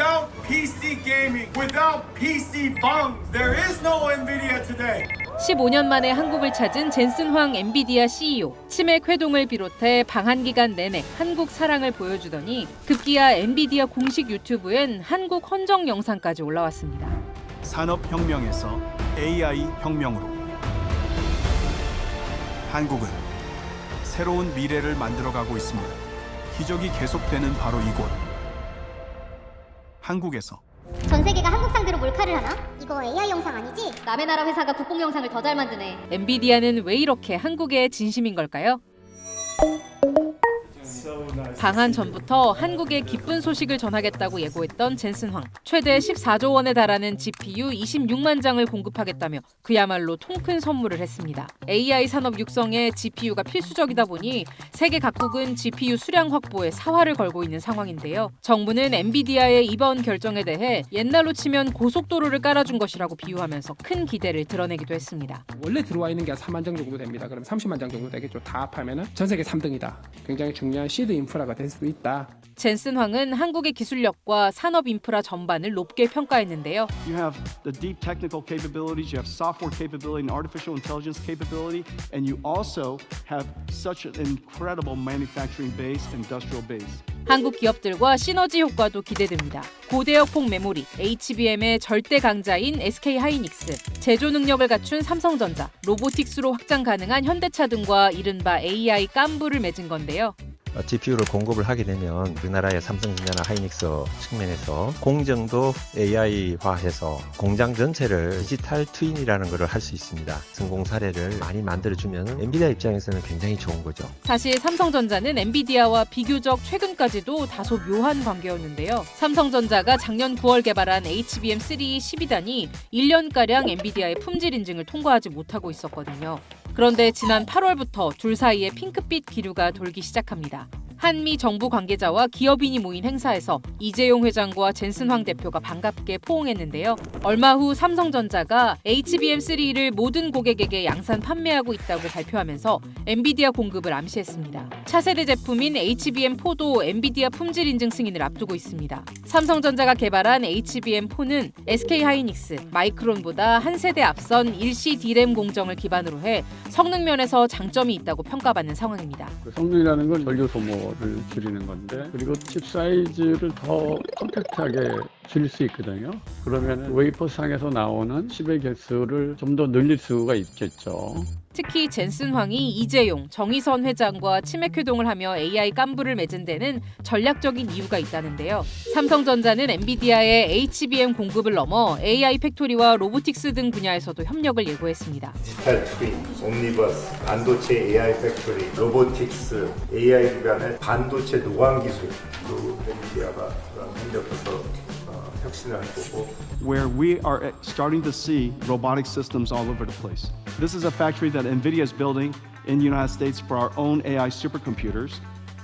Without PC gaming, without PC bungs, there is no NVIDIA today. 15년 만에 한국을 찾은 젠슨 황 엔비디아 CEO. 치맥 회동을 비롯해 방한 기간 내내 한국 사랑을 보여주더니 급기야 엔비디아 공식 유튜브엔 한국 헌정 영상까지 올라왔습니다. 산업혁명에서 AI 혁명으로 한국은 새로운 미래를 만들어가고 있습니다. 기적이 계속되는 바로 이곳 한국에서 전 세계가 한국 상대로 몰카를 하나? 이거 AI 영상 아니지? 남의 나라 회사가 국뽕 영상을 더 잘 만드네. 엔비디아는 왜 이렇게 한국의 진심인 걸까요? 방한 전부터 한국에 기쁜 소식을 전하겠다고 예고했던 젠슨 황. 최대 14조 원에 달하는 GPU 26만 장을 공급하겠다며 그야말로 통큰 선물을 했습니다. AI 산업 육성에 GPU가 필수적이다 보니 세계 각국은 GPU 수량 확보에 사활을 걸고 있는 상황인데요. 정부는 엔비디아의 이번 결정에 대해 옛날로 치면 고속도로를 깔아준 것이라고 비유하면서 큰 기대를 드러내기도 했습니다. 원래 들어와 있는 게한 4만 장 정도 됩니다. 그럼 30만 장 정도 되겠죠. 다 합하면은 전 세계 3등이다. 굉장히 중요한 시드 인프라가 될 수 있다. 젠슨 황은 한국의 기술력과 산업 인프라 전반을 높게 평가했는데요. You have the deep technical capabilities, you have software capability and artificial intelligence capability, and you also have such an incredible manufacturing base, industrial base. 한국 기업들과 시너지 효과도 기대됩니다. 고대역폭 메모리, HBM의 절대 강자인 SK 하이닉스, 제조 능력을 갖춘 삼성전자, 로보틱스로 확장 가능한 현대차 등과 이른바 AI 깐부를 맺은 건데요. GPU를 공급을 하게 되면 우리나라의 삼성전자나 하이닉스 측면에서 공정도 AI화해서 공장 전체를 디지털 트윈이라는 것을 할 수 있습니다. 성공 사례를 많이 만들어주면 엔비디아 입장에서는 굉장히 좋은 거죠. 사실 삼성전자는 엔비디아와 비교적 최근까지도 다소 묘한 관계였는데요. 삼성전자가 작년 9월 개발한 HBM3 12단이 1년가량 엔비디아의 품질 인증을 통과하지 못하고 있었거든요. 그런데 지난 8월부터 둘 사이에 핑크빛 기류가 돌기 시작합니다. 한미 정부 관계자와 기업인이 모인 행사에서 이재용 회장과 젠슨 황 대표가 반갑게 포옹했는데요. 얼마 후 삼성전자가 HBM3를 모든 고객에게 양산 판매하고 있다고 발표하면서 엔비디아 공급을 암시했습니다. 차세대 제품인 HBM4도 엔비디아 품질 인증 승인을 앞두고 있습니다. 삼성전자가 개발한 HBM4는 SK 하이닉스, 마이크론보다 한 세대 앞선 일시 D램 공정을 기반으로 해 성능 면에서 장점이 있다고 평가받는 상황입니다. 그 성능이라는 건 전류 소모 를 줄이는 건데 그리고 칩 사이즈를 더 컴팩트하게 줄일 수 있거든요. 그러면 웨이퍼 상에서 나오는 칩의 개수를 좀 더 늘릴 수가 있겠죠. 특히 젠슨 황이 이재용, 정의선 회장과 치맥 회동을 하며 AI 깐부를 맺은 데는 전략적인 이유가 있다는데요. 삼성전자는 엔비디아의 HBM 공급을 넘어 AI 팩토리와 로보틱스 등 분야에서도 협력을 예고했습니다. 디지털 트윈, 옴니버스, 반도체 AI 팩토리, 로보틱스, AI 기반의 반도체 노광 기술도 엔비디아가 협력해서 어, 혁신을 할 거고 where we are starting to see robotic systems all over the place. This is a factory that NVIDIA is building in the United States for our own AI supercomputers.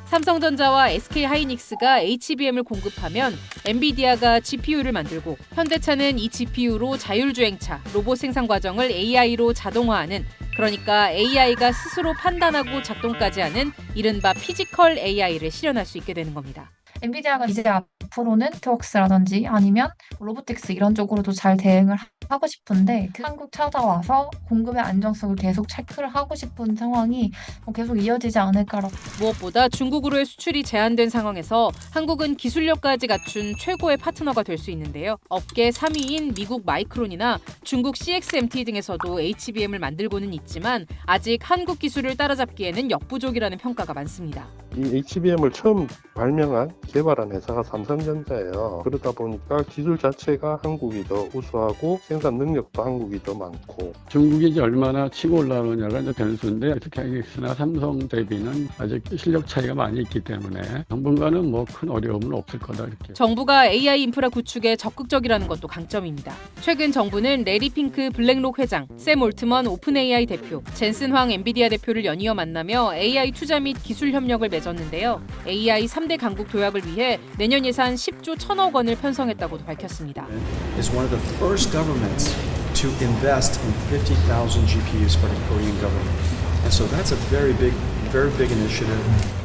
삼성전자와 SK 하이닉스가 HBM을 공급하면 엔비디아가 GPU를 만들고 현대차는 이 GPU로 자율주행차, 로봇 생산 과정을 AI로 자동화하는 그러니까 AI가 스스로 판단하고 작동까지 하는 이른바 피지컬 AI를 실현할 수 있게 되는 겁니다. 엔비디아가 이제 앞 으로는 트웍스라든지 아니면 로보틱스 이런 쪽으로도 잘 대응을 하- 하고 싶은데 그 한국 찾아와서 공급의 안정성을 계속 체크를 하고 싶은 상황이 뭐 계속 이어지지 않을까라고 무엇보다 중국으로의 수출이 제한된 상황에서 한국은 기술력까지 갖춘 최고의 파트너가 될 수 있는데요. 업계 3위인 미국 마이크론이나 중국 CXMT 등에서도 HBM을 만들고는 있지만 아직 한국 기술을 따라잡기에는 역부족이라는 평가가 많습니다. 이 HBM을 처음 발명한 개발한 회사가 삼성전자예요. 그러다 보니까 기술 자체가 한국이 더 우수하고 생산 능력도 한국이 더 많고 중국이 이제 얼마나 치고 올라오느냐가 이제 변수인데 특히 하이닉스나 삼성 대비는 아직 실력 차이가 많이 있기 때문에 당분간은 뭐 큰 어려움은 없을 거다 이렇게. 정부가 AI 인프라 구축에 적극적이라는 것도 강점입니다. 최근 정부는 레리 핑크 블랙록 회장, 샘 올트먼 오픈 AI 대표, 젠슨 황 엔비디아 대표를 연이어 만나며 AI 투자 및 기술 협력을 맺었 는데요. AI 3대 강국 도약을 위해 내년 예산 10조 1천억 원을 편성했다고도 밝혔습니다. is one of the first governments to invest in 50,000 GPUs for the Korean government. And so that's a very big, very big initiative.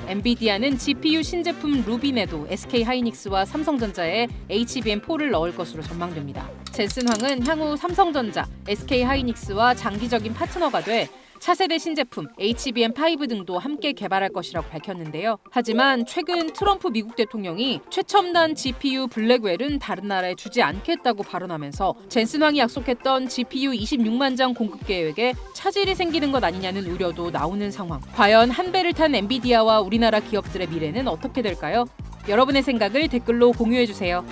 엔비디아는 GPU 신제품 루빈에도 SK 하이닉스와 삼성전자에 HBM4를 넣을 것으로 전망됩니다. 젠슨 황은 향후 삼성전자, SK 하이닉스와 장기적인 파트너가 돼 차세대 신제품 HBM5 등도 함께 개발할 것이라고 밝혔는데요. 하지만 최근 트럼프 미국 대통령이 최첨단 GPU 블랙웰은 다른 나라에 주지 않겠다고 발언하면서 젠슨 황이 약속했던 GPU 26만 장 공급 계획에 차질이 생기는 것 아니냐는 우려도 나오는 상황. 과연 한 배를 탄 엔비디아와 우리나라 기업들의 미래는 어떻게 될까요? 여러분의 생각을 댓글로 공유해 주세요.